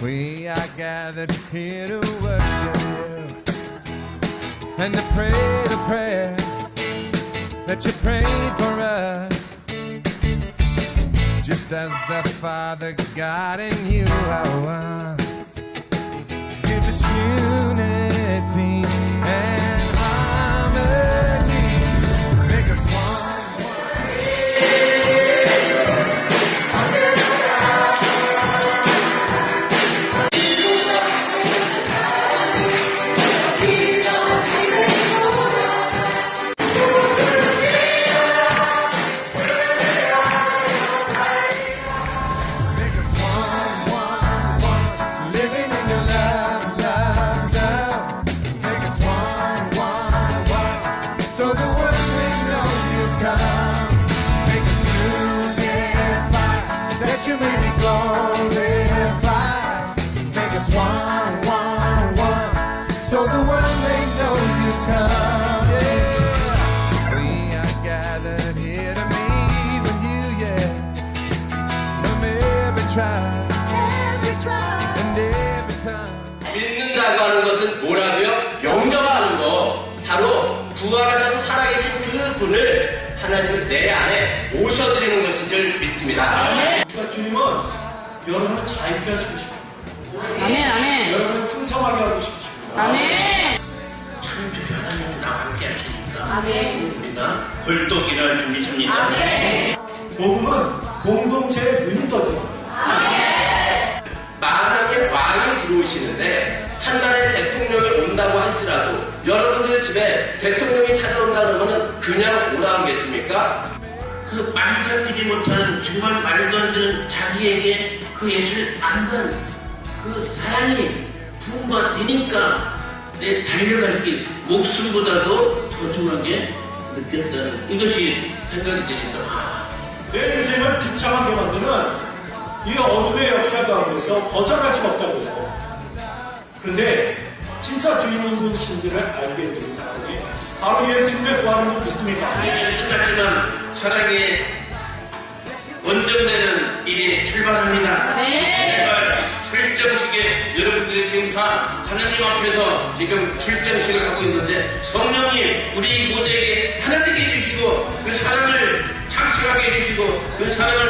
We are gathered here to worship and to pray the prayer that you prayed for us. Just as the Father God and you are one. Give us unity 믿는다고 하는 것은 뭐라고요? 영접하는 거. 바로 부활하셔서 살아계신 그 분을 하나님은 내 안에 모셔드리는 것인 줄 믿습니다. 그러니까 주님은 여러분을 자유케 하시고 싶어요. 아멘, 아멘. 여러분을 풍성하게 하고 싶으시고 아멘. 아멘. 우리가 벌떡 일어날 준비 섭니다. 복음은 공동체의 눈이 떠져요. 만약에 왕이 들어오시는데 한 달에 대통령이 온다고 할지라도 여러분들 집에 대통령이 찾아온다는 것은 그냥 오라겠습니까? 그 만삭되지 못하는 정말 말도 안 되는 자기에게 그 예수를 안던 그 사랑이 부모가 되니까 내 달려갈 길 목숨보다도 더 중요하게 느꼈다는 이것이 생각이 되니까 아, 내 인생을 비참하게 만드는 이 어둠의 역사 가운데서 벗어날 수 없다고 해요. 근데 진짜 주인인 신들을 알게 해주는 사람이 바로 예수님의 구하는 줄 믿습니다. 이제 끝났지만 사랑의 원정되는 일이 출발합니다. 제발 출정식에 하나님 앞에서 지금 출정식을 하고 있는데 성령님 우리 모두에게 하나되게 해주시고 그 사랑을 장착하게 해주시고 그 사랑을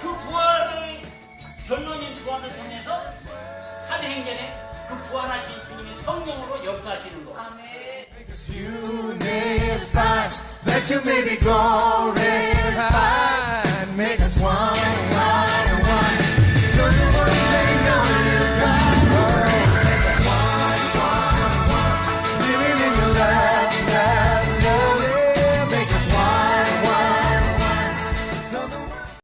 그 부활을 결론인 부활을 통해서 사도행전에 그 부활하신 주님이 성령으로 역사하시는 거. unified, that you may be glorified. Make us one,